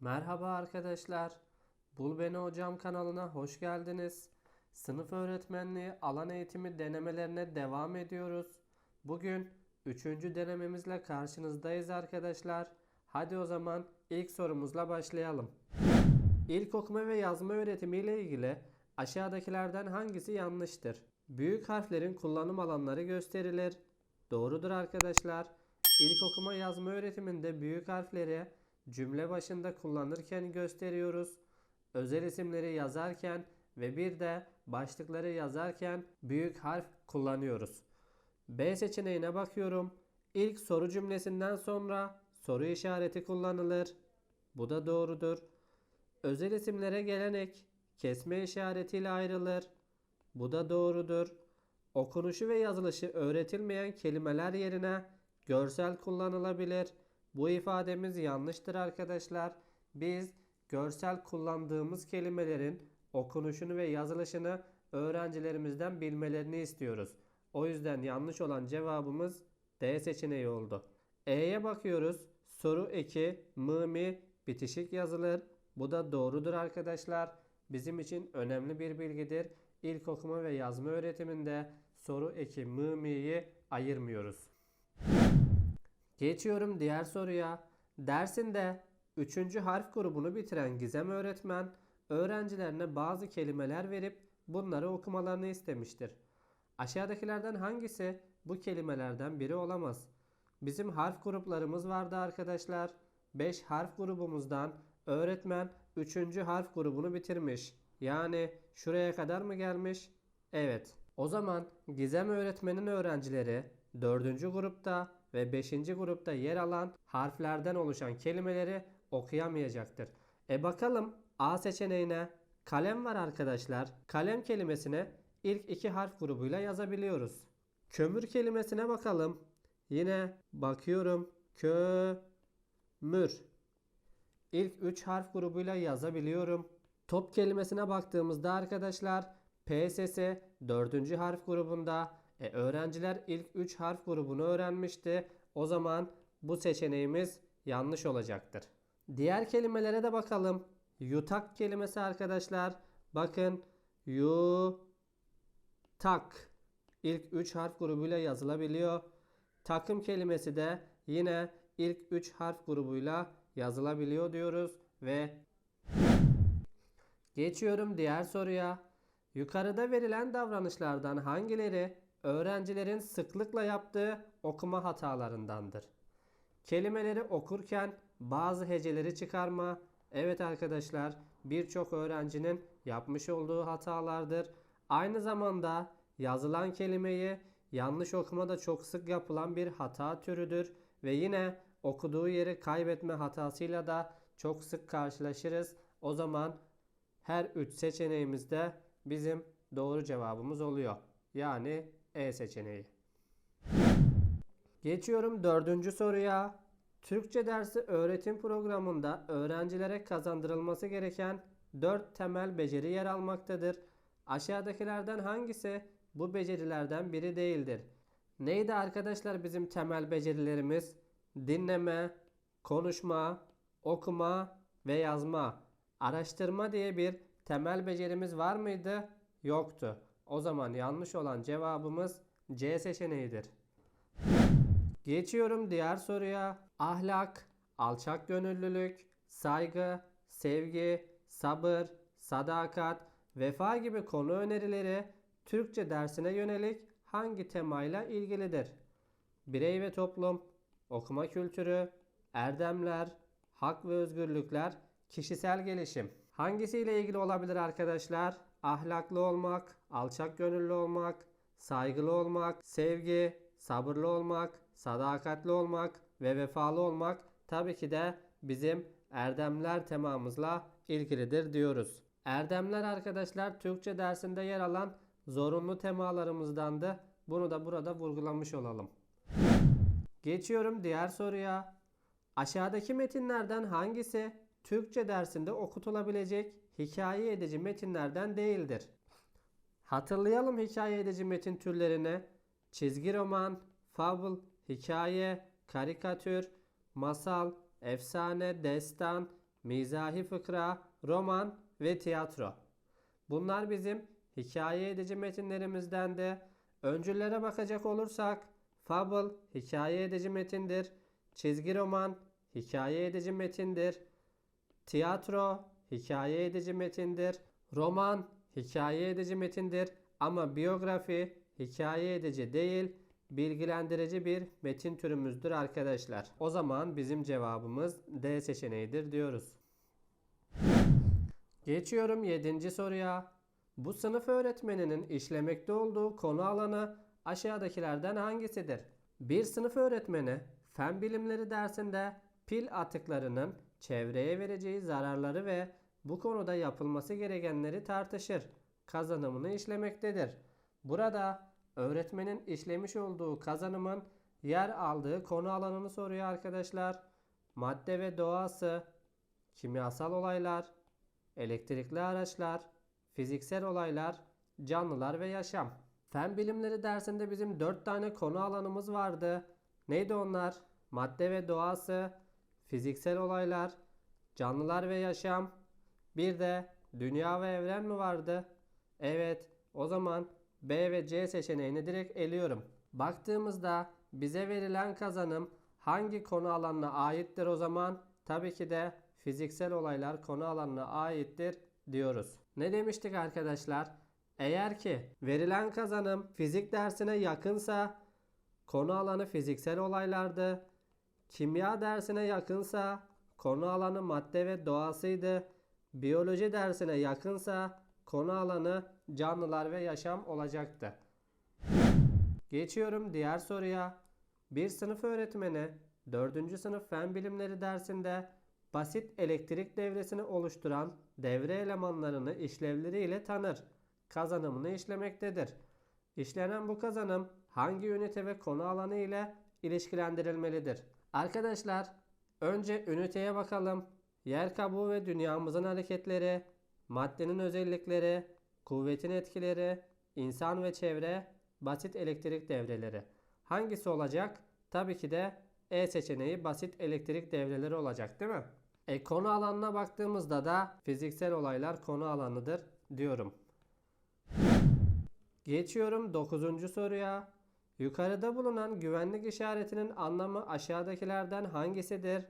Merhaba arkadaşlar. Bul Beni Hocam kanalına hoş geldiniz. Sınıf öğretmenliği alan eğitimi denemelerine devam ediyoruz. Bugün 3. denememizle karşınızdayız arkadaşlar. Hadi o zaman ilk sorumuzla başlayalım. İlk okuma ve yazma öğretimi ile ilgili aşağıdakilerden hangisi yanlıştır? Büyük harflerin kullanım alanları gösterilir. Doğrudur arkadaşlar. İlk okuma yazma öğretiminde büyük harfleri cümle başında kullanırken gösteriyoruz. Özel isimleri yazarken ve bir de başlıkları yazarken büyük harf kullanıyoruz. B seçeneğine bakıyorum. İlk soru cümlesinden sonra soru işareti kullanılır. Bu da doğrudur. Özel isimlere gelenek kesme işaretiyle ayrılır. Bu da doğrudur. Okunuşu ve yazılışı öğretilmeyen kelimeler yerine görsel kullanılabilir. Bu ifademiz yanlıştır arkadaşlar. Biz görsel kullandığımız kelimelerin okunuşunu ve yazılışını öğrencilerimizden bilmelerini istiyoruz. O yüzden yanlış olan cevabımız D seçeneği oldu. E'ye bakıyoruz. Soru 2 mı mi bitişik yazılır. Bu da doğrudur arkadaşlar. Bizim için önemli bir bilgidir. İlk okuma ve yazma öğretiminde soru eki mı mi'yi ayırmıyoruz. Geçiyorum diğer soruya. Dersinde 3. harf grubunu bitiren Gizem öğretmen öğrencilerine bazı kelimeler verip bunları okumalarını istemiştir. Aşağıdakilerden hangisi bu kelimelerden biri olamaz? Bizim harf gruplarımız vardı arkadaşlar. 5 harf grubumuzdan öğretmen 3. harf grubunu bitirmiş. Yani şuraya kadar mı gelmiş? Evet. O zaman Gizem öğretmenin öğrencileri 4. grupta ve 5. grupta yer alan harflerden oluşan kelimeleri okuyamayacaktır. E bakalım A seçeneğine kalem var arkadaşlar. Kalem kelimesine ilk iki harf grubuyla yazabiliyoruz. Kömür kelimesine bakalım. Yine bakıyorum. Kömür. İlk 3 harf grubuyla yazabiliyorum. Top kelimesine baktığımızda arkadaşlar PSS 4. harf grubunda e, öğrenciler ilk 3 harf grubunu öğrenmişti. O zaman bu seçeneğimiz yanlış olacaktır. Diğer kelimelere de bakalım. Yutak kelimesi arkadaşlar. Bakın yutak ilk 3 harf grubuyla yazılabiliyor. Takım kelimesi de yine ilk 3 harf grubuyla yazılabiliyor diyoruz ve geçiyorum diğer soruya. Yukarıda verilen davranışlardan hangileri öğrencilerin sıklıkla yaptığı okuma hatalarındandır? Kelimeleri okurken bazı heceleri çıkarma. Evet arkadaşlar birçok öğrencinin yapmış olduğu hatalardır. Aynı zamanda yazılan kelimeyi yanlış okuma da çok sık yapılan bir hata türüdür ve yine okuduğu yeri kaybetme hatasıyla da çok sık karşılaşırız. O zaman her üç seçeneğimizde bizim doğru cevabımız oluyor. Yani E seçeneği. Geçiyorum dördüncü soruya. Türkçe dersi öğretim programında öğrencilere kazandırılması gereken 4 temel beceri yer almaktadır. Aşağıdakilerden hangisi bu becerilerden biri değildir? Neydi arkadaşlar bizim temel becerilerimiz? Dinleme, konuşma, okuma ve yazma. Araştırma diye bir temel becerimiz var mıydı? Yoktu. O zaman yanlış olan cevabımız C seçeneğidir. Geçiyorum diğer soruya. Ahlak, alçak gönüllülük, saygı, sevgi, sabır, sadakat, vefa gibi konu önerileri Türkçe dersine yönelik hangi temayla ilgilidir? Birey ve toplum, okuma kültürü, erdemler, hak ve özgürlükler, kişisel gelişim. Hangisiyle ilgili olabilir arkadaşlar? Ahlaklı olmak, alçak gönüllü olmak, saygılı olmak, sevgi, sabırlı olmak, sadakatli olmak ve vefalı olmak tabii ki de bizim erdemler temamızla ilgilidir diyoruz. Erdemler arkadaşlar Türkçe dersinde yer alan zorunlu temalarımızdandı. Bunu da burada vurgulamış olalım. Geçiyorum diğer soruya. Aşağıdaki metinlerden hangisi Türkçe dersinde okutulabilecek hikaye edici metinlerden değildir? Hatırlayalım hikaye edici metin türlerini. Çizgi roman, fable, hikaye, karikatür, masal, efsane, destan, mizahi fıkra, roman ve tiyatro. Bunlar bizim hikaye edici metinlerimizden de öncüllere bakacak olursak fable hikaye edici metindir, çizgi roman hikaye edici metindir, tiyatro hikaye edici metindir, roman hikaye edici metindir ama biyografi hikaye edici değil, bilgilendirici bir metin türümüzdür arkadaşlar. O zaman bizim cevabımız D seçeneğidir diyoruz. Geçiyorum 7. soruya. Bu sınıf öğretmeninin işlemekte olduğu konu alanı aşağıdakilerden hangisidir? Bir sınıf öğretmeni fen bilimleri dersinde pil atıklarının çevreye vereceği zararları ve bu konuda yapılması gerekenleri tartışır. Kazanımını işlemektedir. Burada öğretmenin işlemiş olduğu kazanımın yer aldığı konu alanını soruyor arkadaşlar. Madde ve doğası, kimyasal olaylar, elektrikli araçlar, fiziksel olaylar, canlılar ve yaşam. Fen bilimleri dersinde bizim 4 tane konu alanımız vardı. Neydi onlar? Madde ve doğası, fiziksel olaylar, canlılar ve yaşam. Bir de dünya ve evren mi vardı? Evet, o zaman B ve C seçeneğini direkt eliyorum. Baktığımızda bize verilen kazanım hangi konu alanına aittir o zaman? Tabii ki de fiziksel olaylar konu alanına aittir diyoruz. Ne demiştik arkadaşlar? Eğer ki verilen kazanım fizik dersine yakınsa konu alanı fiziksel olaylardı. Kimya dersine yakınsa konu alanı madde ve doğasıydı. Biyoloji dersine yakınsa konu alanı canlılar ve yaşam olacaktı. Geçiyorum diğer soruya. Bir sınıf öğretmeni 4. sınıf fen bilimleri dersinde basit elektrik devresini oluşturan devre elemanlarını işlevleriyle tanır. Kazanımını işlemektedir. İşlenen bu kazanım hangi ünite ve konu alanı ile ilişkilendirilmelidir? Arkadaşlar önce üniteye bakalım. Yer kabuğu ve dünyamızın hareketleri, maddenin özellikleri, kuvvetin etkileri, insan ve çevre, basit elektrik devreleri. Hangisi olacak? Tabii ki de E seçeneği basit elektrik devreleri olacak değil mi? E, konu alanına baktığımızda da fiziksel olaylar konu alanıdır diyorum. Geçiyorum 9. soruya. Yukarıda bulunan güvenlik işaretinin anlamı aşağıdakilerden hangisidir?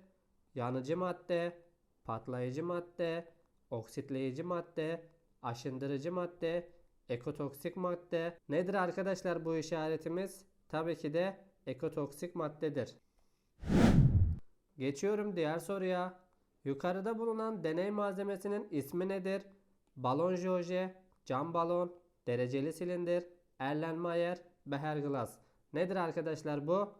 Yanıcı madde, patlayıcı madde, oksitleyici madde, aşındırıcı madde, ekotoksik madde. Nedir arkadaşlar bu işaretimiz? Tabii ki de ekotoksik maddedir. Geçiyorum diğer soruya. Yukarıda bulunan deney malzemesinin ismi nedir? Balon joje, cam balon, dereceli silindir, Erlenmeyer, Beherglas. Nedir arkadaşlar bu?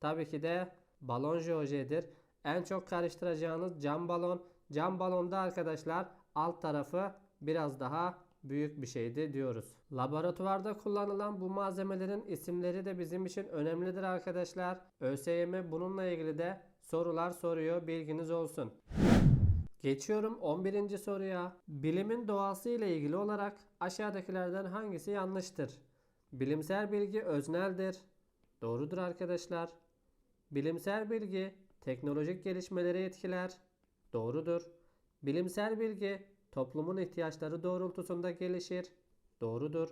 Tabii ki de balon jojedir. En çok karıştıracağınız cam balon. Cam balonda arkadaşlar alt tarafı biraz daha büyük bir şeydi diyoruz. Laboratuvarda kullanılan bu malzemelerin isimleri de bizim için önemlidir arkadaşlar. ÖSYM bununla ilgili de sorular soruyor bilginiz olsun. Geçiyorum 11. soruya. Bilimin doğası ile ilgili olarak aşağıdakilerden hangisi yanlıştır? Bilimsel bilgi özneldir. Doğrudur arkadaşlar. Bilimsel bilgi teknolojik gelişmeleri etkiler. Doğrudur. Bilimsel bilgi toplumun ihtiyaçları doğrultusunda gelişir. Doğrudur.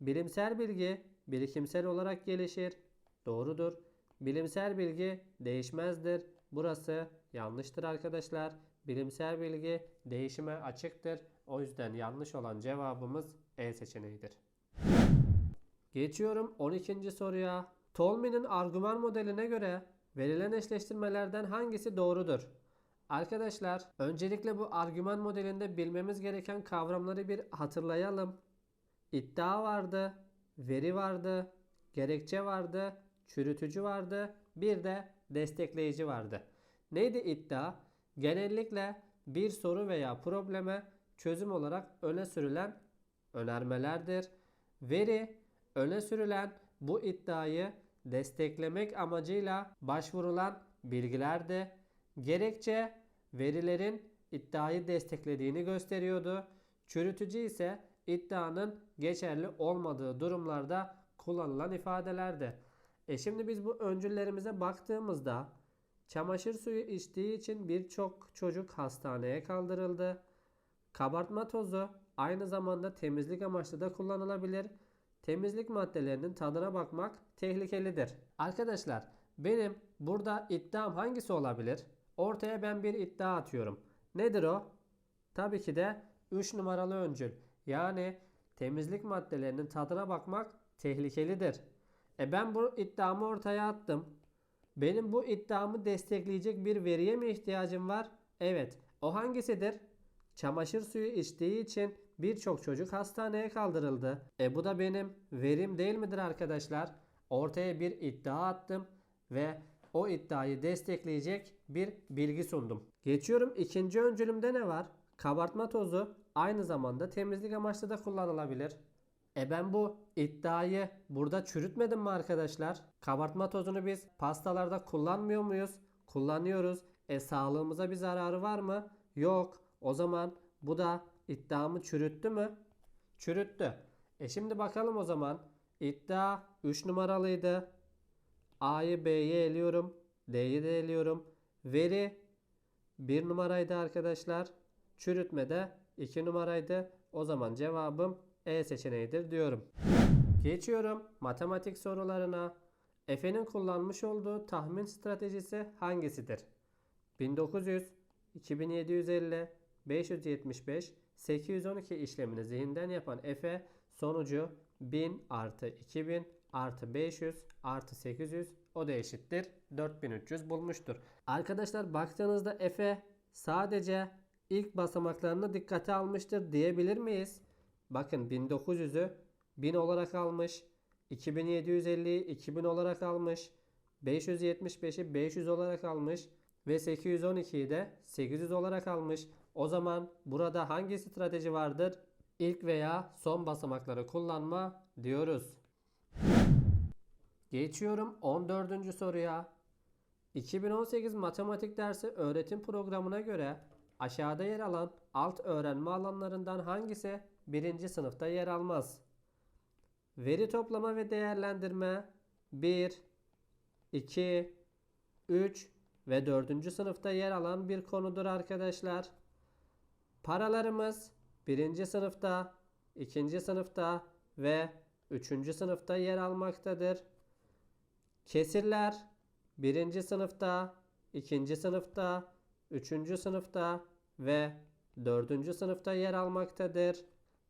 Bilimsel bilgi birikimsel olarak gelişir. Doğrudur. Bilimsel bilgi değişmezdir. Burası yanlıştır arkadaşlar. Bilimsel bilgi değişime açıktır. O yüzden yanlış olan cevabımız E seçeneğidir. Geçiyorum 12. soruya. Tolmin'in argüman modeline göre verilen eşleştirmelerden hangisi doğrudur? Arkadaşlar öncelikle bu argüman modelinde bilmemiz gereken kavramları bir hatırlayalım. İddia vardı, veri vardı, gerekçe vardı, çürütücü vardı, bir de destekleyici vardı. Neydi iddia? Genellikle bir soru veya probleme çözüm olarak öne sürülen önermelerdir. Veri öne sürülen bu iddiayı desteklemek amacıyla başvurulan bilgilerdi. Gerekçe verilerin iddiayı desteklediğini gösteriyordu. Çürütücü ise iddianın geçerli olmadığı durumlarda kullanılan ifadelerdi. E şimdi biz bu öncüllerimize baktığımızda çamaşır suyu içtiği için birçok çocuk hastaneye kaldırıldı. Kabartma tozu aynı zamanda temizlik amaçlı da kullanılabilir. Temizlik maddelerinin tadına bakmak tehlikelidir. Arkadaşlar benim burada iddiam hangisi olabilir? Ortaya ben bir iddia atıyorum. Nedir o? Tabii ki de 3 numaralı öncül. Yani temizlik maddelerinin tadına bakmak tehlikelidir. E ben bu iddiamı ortaya attım. Benim bu iddiamı destekleyecek bir veriye mi ihtiyacım var? Evet. O hangisidir? Çamaşır suyu içtiği için birçok çocuk hastaneye kaldırıldı. E bu da benim verim değil midir arkadaşlar? Ortaya bir iddia attım ve o iddiayı destekleyecek bir bilgi sundum. Geçiyorum ikinci öncülümde ne var? Kabartma tozu aynı zamanda temizlik amaçlı da kullanılabilir. E ben bu iddiayı burada çürütmedim mi arkadaşlar? Kabartma tozunu biz pastalarda kullanmıyor muyuz? Kullanıyoruz. E sağlığımıza bir zararı var mı? Yok. O zaman bu da iddiamı çürüttü mü? Çürüttü. E şimdi bakalım o zaman. İddia 3 numaralıydı. A'yı B'ye eliyorum. D'yi de eliyorum. Veri 1 numaraydı arkadaşlar. Çürütme de 2 numaraydı. O zaman cevabım E seçeneğidir diyorum. Geçiyorum matematik sorularına. Efe'nin kullanmış olduğu tahmin stratejisi hangisidir? 1900, 2750, 575, 812 işlemini zihinden yapan Efe sonucu 1000 artı 2000 artı 500 artı 800 o da eşittir 4300 bulmuştur. Arkadaşlar baktığınızda Efe sadece ilk basamaklarını dikkate almıştır diyebilir miyiz? Bakın 1900'ü 1000 olarak almış. 2750'yi 2000 olarak almış. 575'i 500 olarak almış. Ve 812'yi de 800 olarak almış. O zaman burada hangi strateji vardır? İlk veya son basamakları kullanma diyoruz. Geçiyorum 14. soruya. 2018 matematik dersi öğretim programına göre aşağıda yer alan alt öğrenme alanlarından hangisi birinci sınıfta yer almaz? Veri toplama ve değerlendirme 1, 2, 3 ve 4. sınıfta yer alan bir konudur arkadaşlar. Paralarımız 1. sınıfta, 2. sınıfta ve 3. sınıfta yer almaktadır. Kesirler 1. sınıfta, 2. sınıfta, 3. sınıfta ve 4. sınıfta yer almaktadır.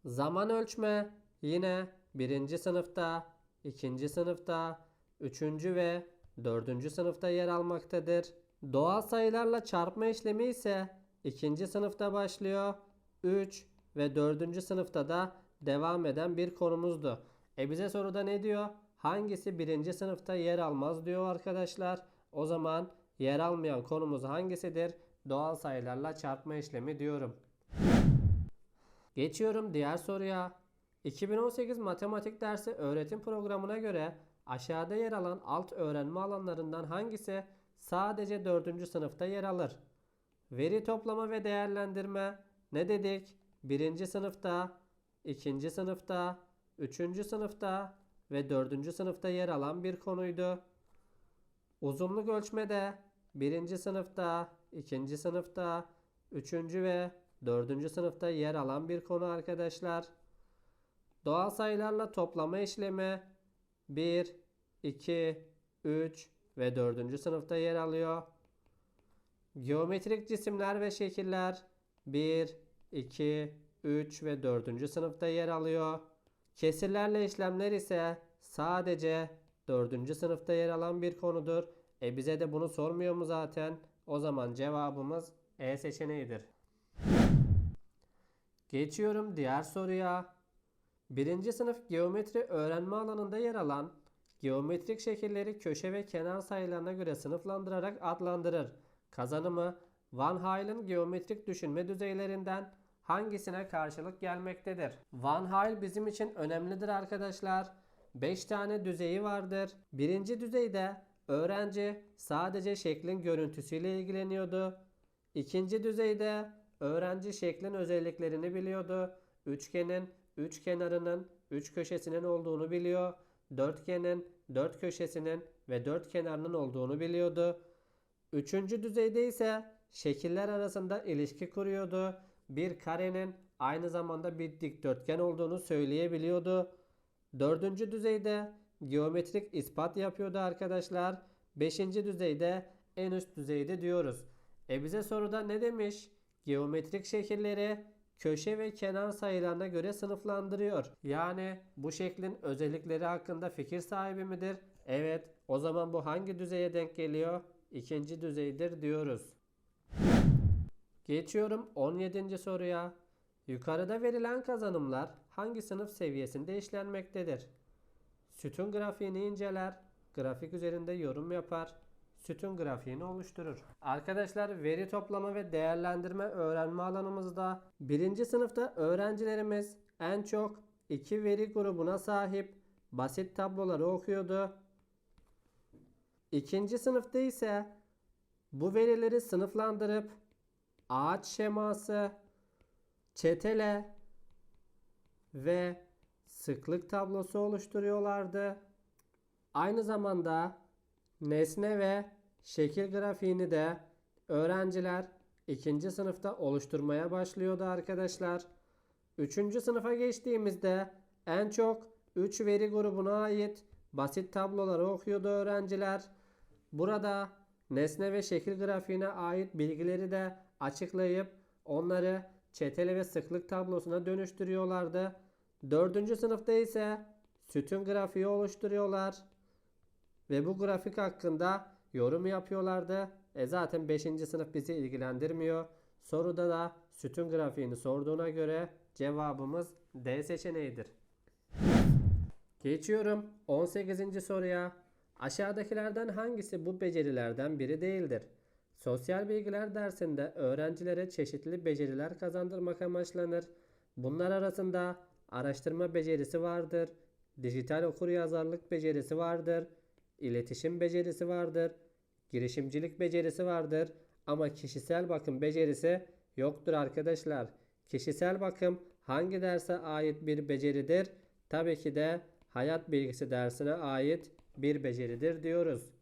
Zaman ölçme yine 1. sınıfta, 2. sınıfta, 3. ve 4. sınıfta yer almaktadır. Doğal sayılarla çarpma işlemi ise 2. sınıfta başlıyor. 3 ve 4. sınıfta da devam eden bir konumuzdu. E bize soruda ne diyor? Hangisi 1. sınıfta yer almaz diyor arkadaşlar. O zaman yer almayan konumuz hangisidir? Doğal sayılarla çarpma işlemi diyorum. Geçiyorum diğer soruya. 2018 matematik dersi öğretim programına göre aşağıda yer alan alt öğrenme alanlarından hangisi sadece 4. sınıfta yer alır? Veri toplama ve değerlendirme ne dedik? 1. sınıfta, 2. sınıfta, 3. sınıfta ve 4. sınıfta yer alan bir konuydu. Uzunluk ölçme de 1. sınıfta, 2. sınıfta, 3. ve 4. sınıfta yer alan bir konu arkadaşlar. Doğal sayılarla toplama işlemi 1, 2, 3 ve 4. sınıfta yer alıyor. Geometrik cisimler ve şekiller 1, 2, 3 ve 4. sınıfta yer alıyor. Kesirlerle işlemler ise sadece 4. sınıfta yer alan bir konudur. E bize de bunu sormuyor mu zaten? O zaman cevabımız E seçeneğidir. Geçiyorum diğer soruya. Birinci sınıf geometri öğrenme alanında yer alan geometrik şekilleri köşe ve kenar sayılarına göre sınıflandırarak adlandırır. Kazanımı Van Haylen geometrik düşünme düzeylerinden hangisine karşılık gelmektedir? Van Hayl bizim için önemlidir arkadaşlar. 5 tane düzeyi vardır. Birinci düzeyde öğrenci sadece şeklin görüntüsüyle ilgileniyordu. İkinci düzeyde öğrenci şeklin özelliklerini biliyordu. Üçgenin üç kenarının üç köşesinin olduğunu biliyor. Dörtgenin dört köşesinin ve dört kenarının olduğunu biliyordu. Üçüncü düzeyde ise şekiller arasında ilişki kuruyordu. Bir karenin aynı zamanda bir dikdörtgen olduğunu söyleyebiliyordu. Dördüncü düzeyde geometrik ispat yapıyordu arkadaşlar. Beşinci düzeyde en üst düzeyde diyoruz. E bize soruda ne demiş? Geometrik şekilleri köşe ve kenar sayılarına göre sınıflandırıyor. Yani bu şeklin özellikleri hakkında fikir sahibi midir? Evet. O zaman bu hangi düzeye denk geliyor? İkinci düzeydir diyoruz. Geçiyorum 17. soruya. Yukarıda verilen kazanımlar hangi sınıf seviyesinde işlenmektedir? Sütun grafiğini inceler, grafik üzerinde yorum yapar, sütun grafiğini oluşturur. Arkadaşlar veri toplama ve değerlendirme öğrenme alanımızda birinci sınıfta öğrencilerimiz en çok iki veri grubuna sahip basit tabloları okuyordu. İkinci sınıfta ise bu verileri sınıflandırıp ağaç şeması, çetele ve sıklık tablosu oluşturuyorlardı. Aynı zamanda nesne ve şekil grafiğini de öğrenciler ikinci sınıfta oluşturmaya başlıyordu arkadaşlar. Üçüncü sınıfa geçtiğimizde en çok 3 veri grubuna ait basit tabloları okuyordu öğrenciler. Burada nesne ve şekil grafiğine ait bilgileri de açıklayıp onları çeteli ve sıklık tablosuna dönüştürüyorlardı. Dördüncü sınıfta ise sütun grafiği oluşturuyorlar. Ve bu grafik hakkında yorum yapıyorlardı. E zaten 5. sınıf bizi ilgilendirmiyor. Soruda da sütun grafiğini sorduğuna göre cevabımız D seçeneğidir. Geçiyorum 18. soruya. Aşağıdakilerden hangisi bu becerilerden biri değildir? Sosyal bilgiler dersinde öğrencilere çeşitli beceriler kazandırmak amaçlanır. Bunlar arasında araştırma becerisi vardır, dijital okuryazarlık becerisi vardır, iletişim becerisi vardır, girişimcilik becerisi vardır ama kişisel bakım becerisi yoktur arkadaşlar. Kişisel bakım hangi derse ait bir beceridir? Tabii ki de hayat bilgisi dersine ait bir beceridir diyoruz.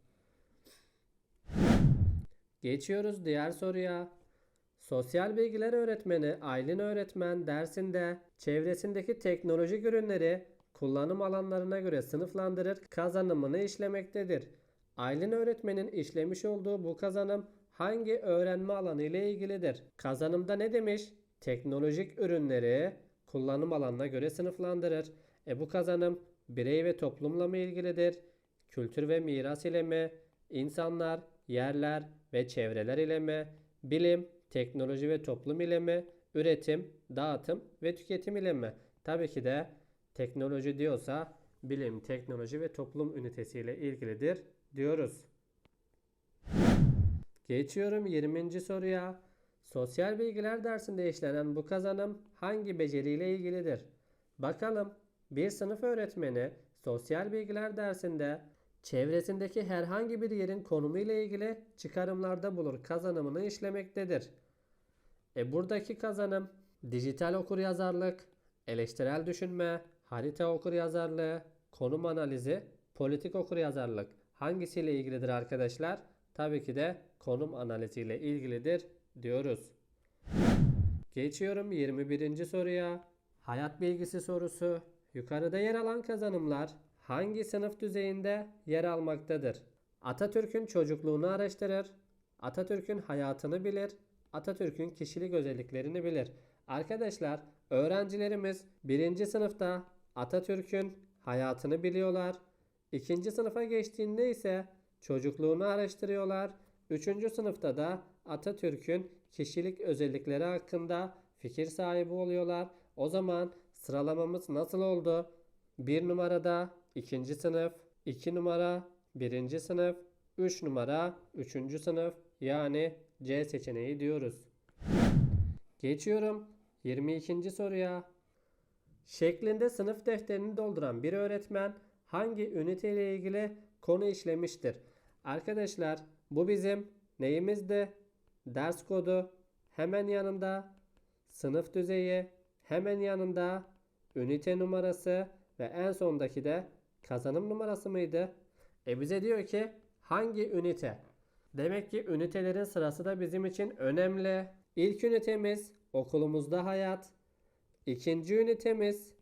Geçiyoruz diğer soruya. Sosyal bilgiler öğretmeni Aylin öğretmen dersinde çevresindeki teknolojik ürünleri kullanım alanlarına göre sınıflandırır, kazanımını işlemektedir. Aylin öğretmenin işlemiş olduğu bu kazanım hangi öğrenme alanı ile ilgilidir? Kazanımda ne demiş? Teknolojik ürünleri kullanım alanına göre sınıflandırır. E bu kazanım birey ve toplumla mı ilgilidir? Kültür ve miras ile mi? İnsanlar, yerler ve çevreler ile mi? Bilim, teknoloji ve toplum ile mi? Üretim, dağıtım ve tüketim ile mi? Tabii ki de teknoloji diyorsa bilim, teknoloji ve toplum ünitesiyle ilgilidir diyoruz. Geçiyorum 20. soruya. Sosyal bilgiler dersinde işlenen bu kazanım hangi beceriyle ilgilidir? Bakalım bir sınıf öğretmeni sosyal bilgiler dersinde çevresindeki herhangi bir yerin konumu ile ilgili çıkarımlarda bulur kazanımını işlemektedir. E buradaki kazanım dijital okuryazarlık, eleştirel düşünme, harita okuryazarlığı, konum analizi, politik okuryazarlık hangisiyle ilgilidir arkadaşlar? Tabii ki de konum analiziyle ilgilidir diyoruz. Geçiyorum 21. soruya. Hayat bilgisi sorusu. Yukarıda yer alan kazanımlar hangi sınıf düzeyinde yer almaktadır? Atatürk'ün çocukluğunu araştırır. Atatürk'ün hayatını bilir. Atatürk'ün kişilik özelliklerini bilir. Arkadaşlar öğrencilerimiz birinci sınıfta Atatürk'ün hayatını biliyorlar. İkinci sınıfa geçtiğinde ise çocukluğunu araştırıyorlar. Üçüncü sınıfta da Atatürk'ün kişilik özellikleri hakkında fikir sahibi oluyorlar. O zaman sıralamamız nasıl oldu? Bir numarada ikinci sınıf, iki numara birinci sınıf, üç numara üçüncü sınıf yani C seçeneği diyoruz. Geçiyorum 22. soruya. Şeklinde sınıf defterini dolduran bir öğretmen hangi ünite ile ilgili konu işlemiştir? Arkadaşlar bu bizim neyimizdi? Ders kodu hemen yanında sınıf düzeyi hemen yanında ünite numarası ve en sondaki de kazanım numarası mıydı? E bize diyor ki hangi ünite? Demek ki ünitelerin sırası da bizim için önemli. İlk ünitemiz okulumuzda hayat. İkinci ünitemiz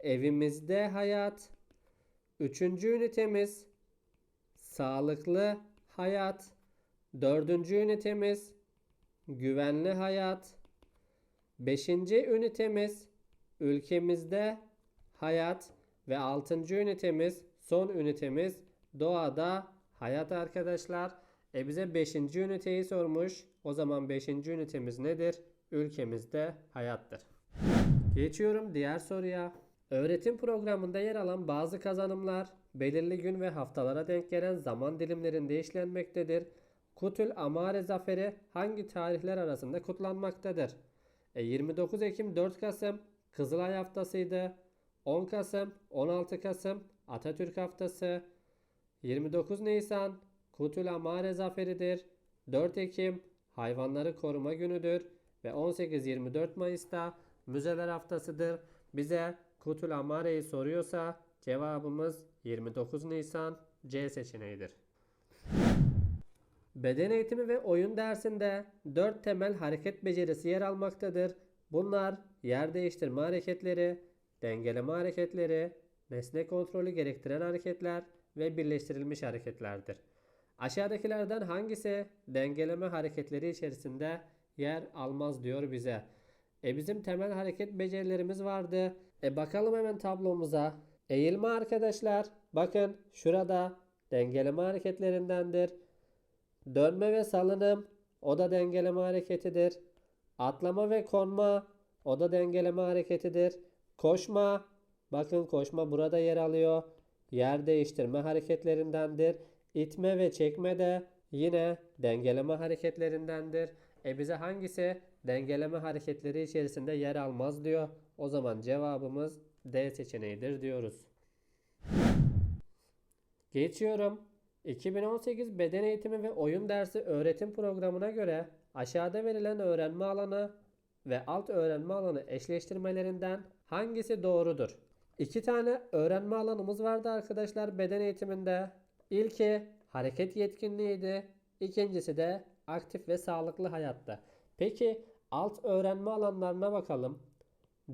evimizde hayat. Üçüncü ünitemiz sağlıklı hayat. Dördüncü ünitemiz güvenli hayat. Beşinci ünitemiz ülkemizde hayat ve altıncı ünitemiz son ünitemiz doğada hayat arkadaşlar. E bize beşinci üniteyi sormuş. O zaman beşinci ünitemiz nedir? Ülkemizde hayattır. Geçiyorum diğer soruya. Öğretim programında yer alan bazı kazanımlar belirli gün ve haftalara denk gelen zaman dilimlerinde işlenmektedir. Kutül Amare Zaferi hangi tarihler arasında kutlanmaktadır? E 29 Ekim 4 Kasım Kızılay Haftası'ydı. 10 Kasım 16 Kasım Atatürk Haftası. 29 Nisan Kutül Amare Zaferi'dir. 4 Ekim Hayvanları Koruma Günü'dür. Ve 18-24 Mayıs'ta Müzeler Haftası'dır. Bize Kutül Amare'yi soruyorsa cevabımız 29 Nisan C seçeneğidir. Beden eğitimi ve oyun dersinde 4 temel hareket becerisi yer almaktadır. Bunlar yer değiştirme hareketleri, dengeleme hareketleri, nesne kontrolü gerektiren hareketler ve birleştirilmiş hareketlerdir. Aşağıdakilerden hangisi dengeleme hareketleri içerisinde yer almaz diyor bize. E bizim temel hareket becerilerimiz vardı. E bakalım hemen tablomuza. Eğilme arkadaşlar. Bakın şurada dengeleme hareketlerindendir. Dönme ve salınım o da dengeleme hareketidir. Atlama ve konma o da dengeleme hareketidir. Koşma bakın koşma burada yer alıyor. Yer değiştirme hareketlerindendir. İtme ve çekme de yine dengeleme hareketlerindendir. E bize hangisi dengeleme hareketleri içerisinde yer almaz diyor. O zaman cevabımız D seçeneğidir diyoruz. Geçiyorum. 2018 beden eğitimi ve oyun dersi öğretim programına göre aşağıda verilen öğrenme alanı ve alt öğrenme alanı eşleştirmelerinden hangisi doğrudur? İki tane öğrenme alanımız vardı arkadaşlar beden eğitiminde. İlki hareket yetkinliğiydi. İkincisi de aktif ve sağlıklı hayatta. Peki alt öğrenme alanlarına bakalım.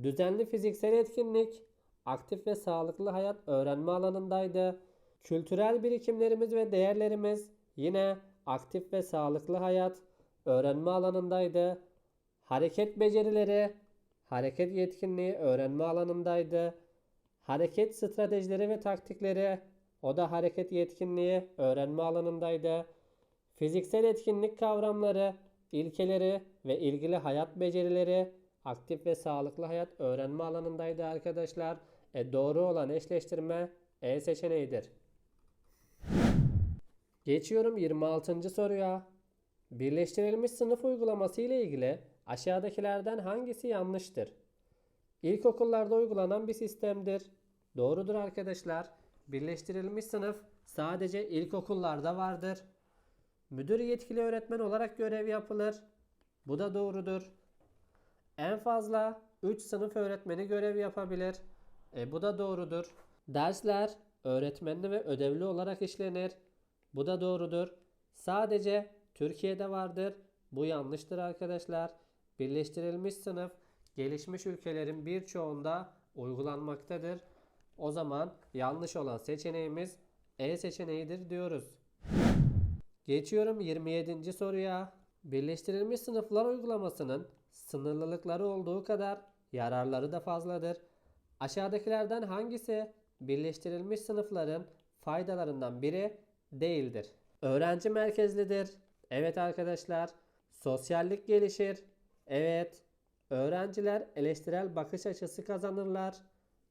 Düzenli fiziksel etkinlik, aktif ve sağlıklı hayat öğrenme alanındaydı. Kültürel birikimlerimiz ve değerlerimiz yine aktif ve sağlıklı hayat öğrenme alanındaydı. Hareket becerileri, hareket yetkinliği öğrenme alanındaydı. Hareket stratejileri ve taktikleri o da hareket yetkinliği öğrenme alanındaydı. Fiziksel etkinlik kavramları, ilkeleri ve ilgili hayat becerileri aktif ve sağlıklı hayat öğrenme alanındaydı arkadaşlar. E doğru olan eşleştirme E seçeneğidir. Geçiyorum 26. soruya. Birleştirilmiş sınıf uygulaması ile ilgili aşağıdakilerden hangisi yanlıştır? İlkokullarda uygulanan bir sistemdir. Doğrudur arkadaşlar. Birleştirilmiş sınıf sadece ilkokullarda vardır. Müdür yetkili öğretmen olarak görev yapılır. Bu da doğrudur. En fazla 3 sınıf öğretmeni görev yapabilir. E, bu da doğrudur. Dersler öğretmenli ve ödevli olarak işlenir. Bu da doğrudur. Sadece Türkiye'de vardır. Bu yanlıştır arkadaşlar. Birleştirilmiş sınıf gelişmiş ülkelerin birçoğunda uygulanmaktadır. O zaman yanlış olan seçeneğimiz E seçeneğidir diyoruz. Geçiyorum 27. soruya. Birleştirilmiş sınıflar uygulamasının sınırlılıkları olduğu kadar yararları da fazladır. Aşağıdakilerden hangisi birleştirilmiş sınıfların faydalarından biri değildir? Öğrenci merkezlidir. Evet arkadaşlar. Sosyallik gelişir. Evet. Öğrenciler eleştirel bakış açısı kazanırlar.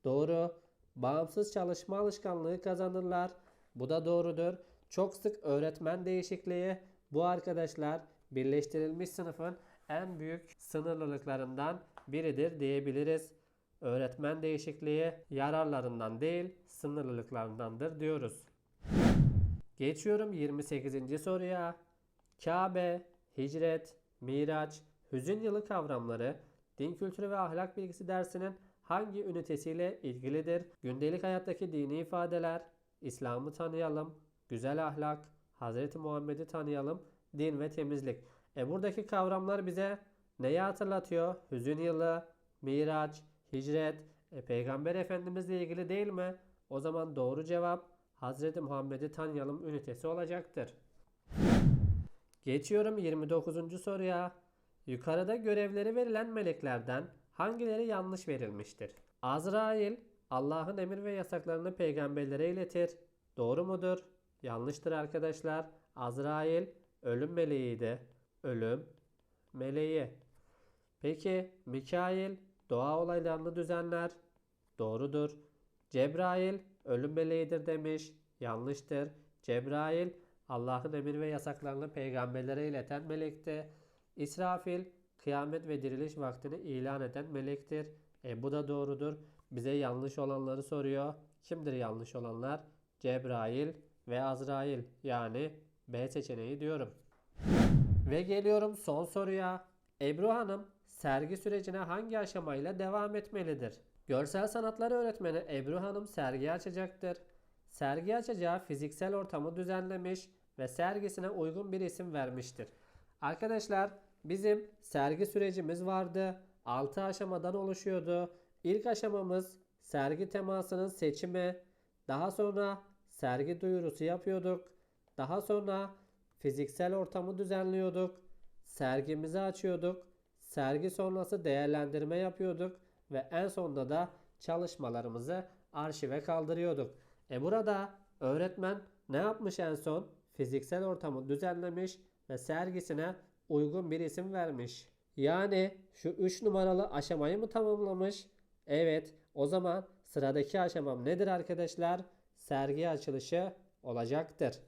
Doğru. Bağımsız çalışma alışkanlığı kazanırlar. Bu da doğrudur. Çok sık öğretmen değişikliği. Bu arkadaşlar birleştirilmiş sınıfın en büyük sınırlılıklarından biridir diyebiliriz. Öğretmen değişikliği yararlarından değil sınırlılıklarındandır diyoruz. Geçiyorum 28. soruya. Kabe, hicret, miraç, hüzün yılı kavramları din kültürü ve ahlak bilgisi dersinin hangi ünitesiyle ilgilidir? Gündelik hayattaki dini ifadeler, İslam'ı tanıyalım, güzel ahlak, Hazreti Muhammed'i tanıyalım. Din ve temizlik. E buradaki kavramlar bize neyi hatırlatıyor? Hüzün yılı, Miraç, hicret, e, Peygamber Efendimizle ilgili değil mi? O zaman doğru cevap Hazreti Muhammed'i tanıyalım ünitesi olacaktır. Geçiyorum 29. soruya. Yukarıda görevleri verilen meleklerden hangileri yanlış verilmiştir? Azrail Allah'ın emir ve yasaklarını peygamberlere iletir. Doğru mudur? Yanlıştır arkadaşlar. Azrail ölüm meleğiydi. Ölüm meleği. Peki Mikail doğa olaylarını düzenler. Doğrudur. Cebrail ölüm meleğidir demiş. Yanlıştır. Cebrail Allah'ın emir ve yasaklarını peygamberlere ileten melekti. İsrafil kıyamet ve diriliş vaktini ilan eden melektir. E bu da doğrudur. Bize yanlış olanları soruyor. Kimdir yanlış olanlar? Cebrail ve Azrail yani B seçeneği diyorum. Ve geliyorum son soruya. Ebru Hanım sergi sürecine hangi aşamayla devam etmelidir? Görsel sanatlar öğretmeni Ebru Hanım sergi açacaktır. Sergi açacağı fiziksel ortamı düzenlemiş ve sergisine uygun bir isim vermiştir. Arkadaşlar bizim sergi sürecimiz vardı. 6 aşamadan oluşuyordu. İlk aşamamız sergi temasının seçimi. Daha sonra sergi duyurusu yapıyorduk. Daha sonra fiziksel ortamı düzenliyorduk. Sergimizi açıyorduk. Sergi sonrası değerlendirme yapıyorduk ve en sonunda da çalışmalarımızı arşive kaldırıyorduk. E burada öğretmen ne yapmış en son? Fiziksel ortamı düzenlemiş ve sergisine uygun bir isim vermiş. Yani şu 3 numaralı aşamayı mı tamamlamış? Evet. O zaman sıradaki aşamam nedir arkadaşlar? Sergi açılışı olacaktır.